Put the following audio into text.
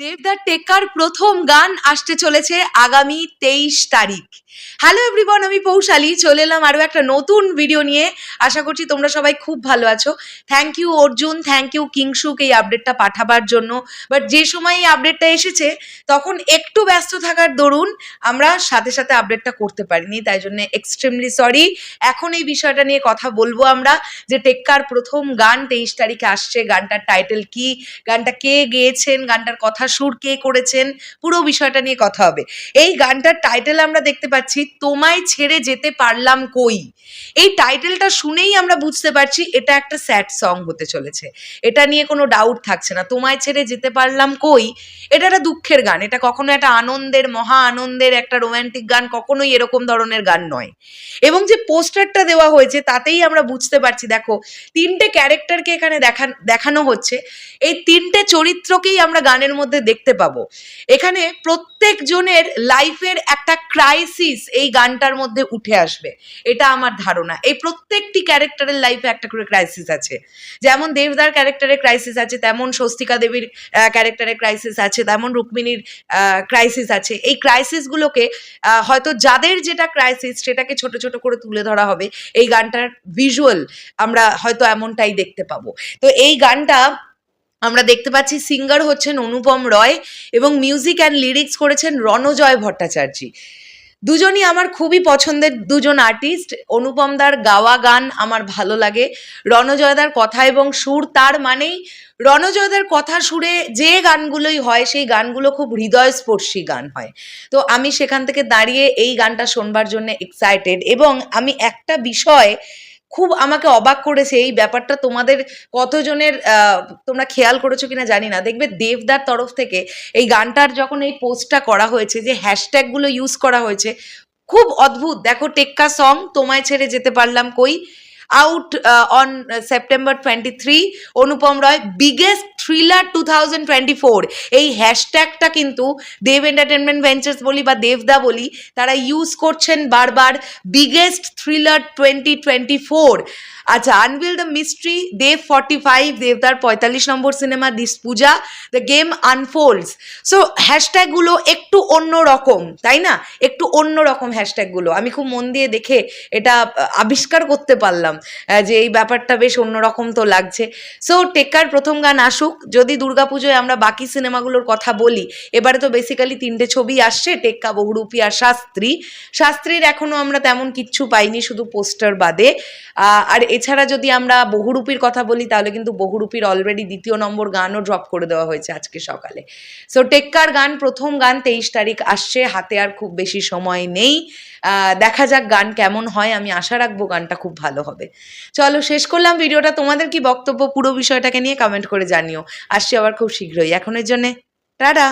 দেবদার টেক্কার প্রথম গান আসতে চলেছে আগামী তেইশ তারিখ। হ্যালো এভরিওয়ান আমি পৌশালী। চলে এলাম আরও একটা নতুন ভিডিও নিয়ে। আশা করছি তোমরা সবাই খুব ভালো আছো। Thank you Arjun thank you Kingshuk এই আপডেটটা পাঠাবার জন্য। বাট যে সময় এই আপডেটটা এসেছে, তখন একটু ব্যস্ত থাকার দরুন আমরা সাথে সাথে আপডেটটা করতে পারিনি, তাই জন্য এক্সট্রিমলি সরি এখন এই বিষয়টা নিয়ে কথা বলব আমরা, যে টেক্কার প্রথম গান তেইশ তারিখে আসছে। গানটার টাইটেল কি? গানটা কে গেয়েছেন? গানটার কথা সুর কে করেছেন, পুরো বিষয়টা নিয়ে কথা হবে। এই গানটার টাইটেল আমরা দেখতে পাচ্ছি, তোমায় ছেড়ে যেতে পারলাম কই? এই টাইটেলটা শুনেই আমরা বুঝতে পারছি, এটা একটা স্যাড সং হতে চলেছে। এটা নিয়ে কোনো ডাউট থাকছে না। তোমায় ছেড়ে যেতে পারলাম কই? এটা একটা দুঃখের গান। এটা কখনো একটা আনন্দের, মহা আনন্দের, একটা রোম্যান্টিক গান কখনোই এরকম ধরনের গান নয়। এবং যে পোস্টারটা দেওয়া হয়েছে, তাতেই আমরা বুঝতে পারছি, দেখো, তিনটে ক্যারেক্টারকে এখানে দেখান দেখানো হচ্ছে। এই তিনটে চরিত্রকেই আমরা গানের মধ্যে দেখতে পাবো। এখানে প্রত্যেকজনের লাইফের একটা ক্রাইসিস এই গানটার মধ্যে উঠে আসবে। এটা আমার ধারণা। এই প্রত্যেকটি ক্যারেক্টারের লাইফে একটা করে ক্রাইসিস আছে। যেমন দেবদার ক্যারেক্টারের ক্রাইসিস আছে, তেমন স্বস্তিকা দেবীর ক্যারেক্টারের ক্রাইসিস আছে, তেমন রুক্মিণীর ক্রাইসিস আছে। এই ক্রাইসিসগুলোকে হয়তো যাদের যেটা ক্রাইসিস সেটাকে ছোট ছোট করে তুলে ধরা হবে। এই গানটার ভিজুয়াল আমরা হয়তো এমনটাই দেখতে পাবো। তো এই গানটা আমরা দেখতে পাচ্ছি সিঙ্গার হচ্ছেন অনুপম রয় এবং মিউজিক অ্যান্ড লিরিক্স করেছেন রণজয় ভট্টাচার্য। দুজনই আমার খুবই পছন্দের দুজন আর্টিস্ট অনুপমদার গাওয়া গান আমার ভালো লাগে রণজয়দার কথা এবং সুর তার মানেই রণজয়দার কথা সুরে যে গানগুলোই হয় সেই গানগুলো খুব হৃদয়স্পর্শী গান হয়। তো আমি সেখান থেকে দাঁড়িয়ে এই গানটা শোনবার জন্য এক্সাইটেড এবং আমি একটা বিষয় খুব আমাকে অবাক করেছে এই ব্যাপারটা। তোমাদের কতজনের তোমরা খেয়াল করেছ কিনা জানি না। দেখবে দেবদার তরফ থেকে এই গানটার যখন এই পোস্টটা করা হয়েছে, যে হ্যাশট্যাগুলো ইউজ করা হয়েছে, খুব অদ্ভুত। দেখো, টেক্কা সং, তোমায় ছেড়ে যেতে পারলাম কই? Out on September twenty three Anupam Roy biggest thriller two thousand twenty four এই হ্যাশট্যাগটা কিন্তু দেব এন্টারটেনমেন্ট ভেঞ্চার্স বলি বা দেবদা বলি, তারা ইউজ করছেন বারবার biggest thriller twenty twenty four আচ্ছা unveil the mystery Dev forty five দেবদার পঁয়তাল্লিশ number cinema this Puja the game unfolds so হ্যাশট্যাগুলো একটু অন্য রকম, তাই না? একটু অন্য রকম হ্যাশট্যাগুলো আমি খুব মন দিয়ে দেখে এটা আবিষ্কার করতে পারলাম যে এই ব্যাপারটা বেশ অন্যরকম তো লাগছে। সো টেক্কার প্রথম গান আসুক। যদি দুর্গাপুজোয় আমরা বাকি সিনেমাগুলোর কথা বলি, এবারে তো বেসিক্যালি তিনটে ছবি আসছে, টেক্কা, বহুরূপী আর শাস্ত্রী। শাস্ত্রীর এখনও আমরা তেমন কিচ্ছু পাইনি, শুধু পোস্টার বাদে। আর এছাড়া যদি আমরা বহুরূপীর কথা বলি, তাহলে কিন্তু বহুরূপীর অলরেডি দ্বিতীয় নম্বর গানও ড্রপ করে দেওয়া হয়েছে আজকে সকালে। সো টেক্কার গান, প্রথম গান তেইশ তারিখ আসছে, হাতে আর খুব বেশি সময় নেই। দেখা যাক গান কেমন হয়, আমি আশা রাখব গানটা খুব ভালো হবে। চলো, শেষ করলাম ভিডিওটা। তোমাদের কি বক্তব্য পুরো বিষয়টাকে নিয়ে কমেন্ট করে জানিও। আসছি আবার খুব শীঘ্রই। এখনের জন্যে, টাটা!